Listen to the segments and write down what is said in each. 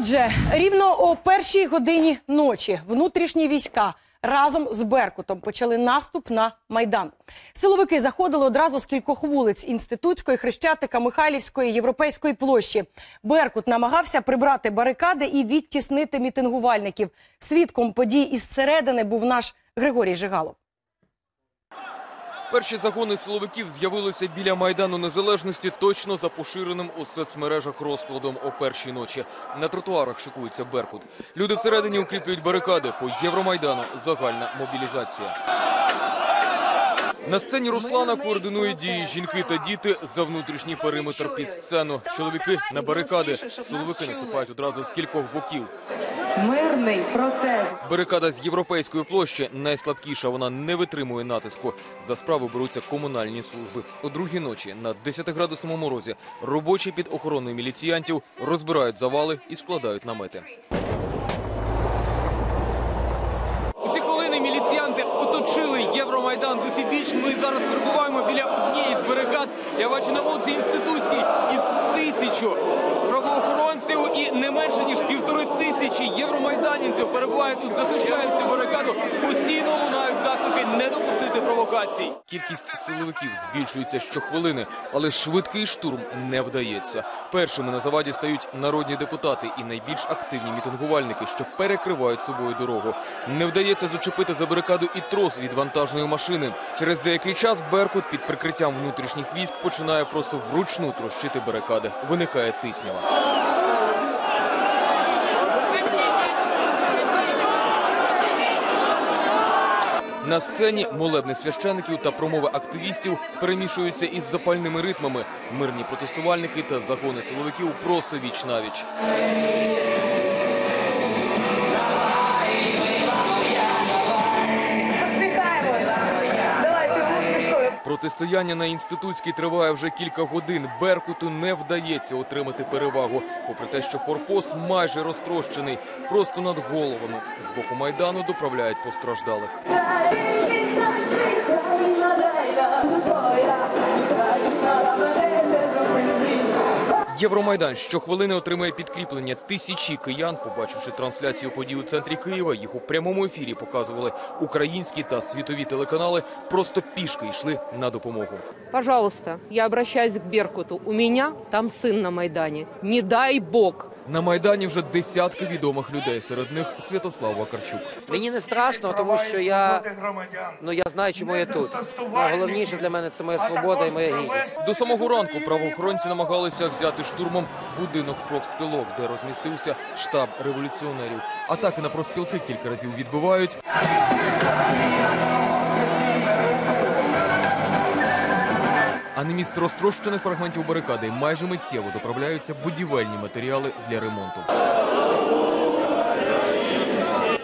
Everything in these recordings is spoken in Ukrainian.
Отже, рівно о першій годині ночі внутрішні війська разом з Беркутом почали наступ на майдан. Силовики заходили одразу з кількох вулиць інститутської, хрещатика, Михайлівської, європейської площі. Беркут намагався прибрати барикади і відтіснити мітингувальників. Свідком подій із середини був наш Григорій Жигалов. Перші загони силовиків з'явилися біля Майдану Незалежності точно за поширеним у соцмережах розкладом о першій ночі. На тротуарах шикується Беркут. Люди всередині укріплюють барикади. По Євромайдану загальна мобілізація. На сцені Руслана координує дії жінки та діти за внутрішній периметр під сцену. Чоловіки на барикади. Силовики наступають одразу з кількох боків. Мирний протест. Барикада з європейської площі найслабкіша. Вона не витримує натиску. За справу беруться комунальні служби. О другій ночі на 10-градусному морозі робочі під охороною міліціянтів розбирають завали і складають намети. У ці хвилини міліціянти оточили Євромайдан з усіх. Ми зараз перебуваємо біля однієї з барикад. Я бачу на вулиці Інститутській із тисячу тисячі євромайданівців перебувають тут, захищають цю барикаду. Постійно лунають заклики не допустити провокацій. Кількість силовиків збільшується щохвилини, але швидкий штурм не вдається. Першими на заваді стають народні депутати і найбільш активні мітингувальники, що перекривають собою дорогу. Не вдається зачепити за барикаду і трос від вантажної машини. Через деякий час Беркут під прикриттям внутрішніх військ починає просто вручну трощити барикади. Виникає тиснява. На сцені молебни священиків та промови активістів перемішуються із запальними ритмами. Мирні протестувальники та загони силовиків просто віч навіч. Протистояння на інститутській триває вже кілька годин. Беркуту не вдається отримати перевагу, попри те, що форпост майже розтрощений. Просто над головами з боку майдану доправляють постраждалих. Євромайдан щохвилини отримує підкріплення. Тисячі киян, побачивши трансляцію подій у центрі Києва, їх у прямому ефірі показували українські та світові телеканали. Просто пішки йшли на допомогу. Пожалуйста, я обращаюсь к Беркуту. У мене там син на майдані. Не дай бог. На майдані вже десятки відомих людей. Серед них Святослав Вакарчук. Мені не страшно, тому що я ну я знаю, чому я тут. Найголовніше для мене це моя свобода і моя гідність. До самого ранку правоохоронці намагалися взяти штурмом будинок профспілок, де розмістився штаб революціонерів. Атаки на профспілки кілька разів відбивають. А на місце розтрощених фрагментів барикади майже миттєво доправляються будівельні матеріали для ремонту.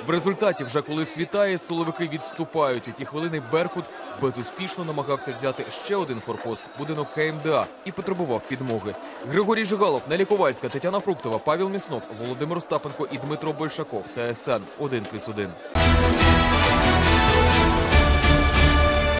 В результаті, вже коли світає, силовики відступають. У ті хвилини Беркут безуспішно намагався взяти ще один форпост будинок КМДА і потребував підмоги. Григорій Жигалов, Нелі Ковальська, Тетяна Фруктова, Павел Міснов, Володимир Остапенко і Дмитро Большаков. ТСН 1+,1.